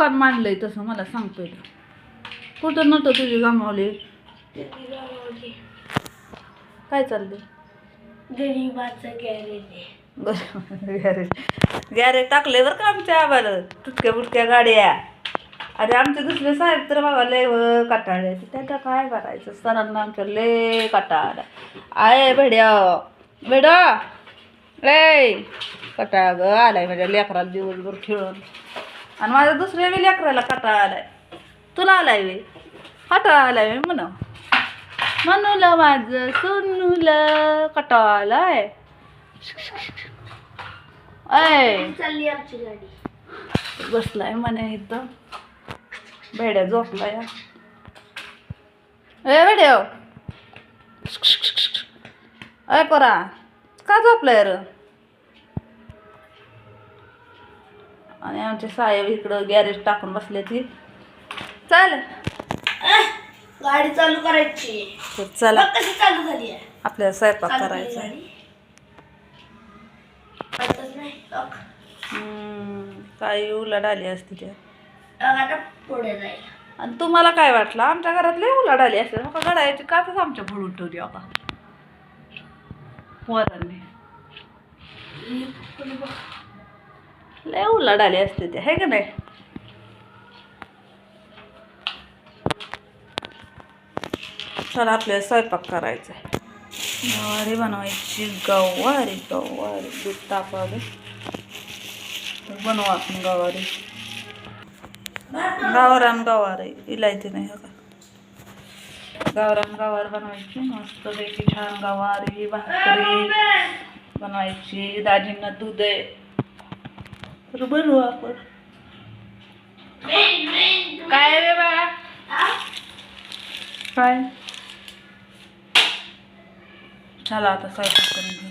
दुकान मांडलंय तसं मला सांगतोय कुठं नव्हतं तुझी गमावली? काय चाललंय? गरीबाचं गॅरेज गॅरेज गॅरेज टाकले बरं का आमच्या आम्हाला तुटक्या बुटक्या गाड्या. अरे आमचे दुसरे साहेब तर बाबा लय व काटाळे त्याच्या काय करायचं? सरांना आमच्या लय काटाळ. आहे भेड्या. भेड्या लय कटाळ ग. आलाय माझ्या लेकराला दिवसभर खेळून. आणि माझ्या दुसऱ्या बी लेकराला कटाळ आलाय. तुला आलाय वे. कटाळ आलाय वे म्हण. म्हणूला माझं सोनूला कटाळ आलाय. ऐ. चालली आमची गाडी. बसलाय म्हणे इथं. भेड्या झोपलाय. ए भेड्या अय परा. का झोपलाय र? आणि आमचे साहेब इकडं गॅरेज टाकून बसले ती. चाल गाडी चालू करायची. तर चला. कशी चालू झाली आहे. आपल्याला स्वयंपाक चालू करायचा. गाडी. नाही. हम्म, काही आली असती त्या. बघ आता पुढे जाईल. आणि तुम्हाला काय वाटलं? आमच्या घरात लय आली असेल. मग गडायची काच आमच्या भरून ठेवली आता. पोरांनी. लय उलाढ आली असते ते आहे का नाही? चला आपल्याला स्वयंपाक करायचा आहे. गवारी बनवायची गवारी गवारी. दूध तापावे बनवा आपण गवारी. गावरान गवार. आहे इलायची नाही हो का? गावरान गवार बनवायची. मस्त पैकी छान गवारी भाकरी बनवायची. दाजींना दूध आहे. तर बनवू आपण. काय रे बाळा? काय? झाला आता स्वयंपाक करून घेऊ.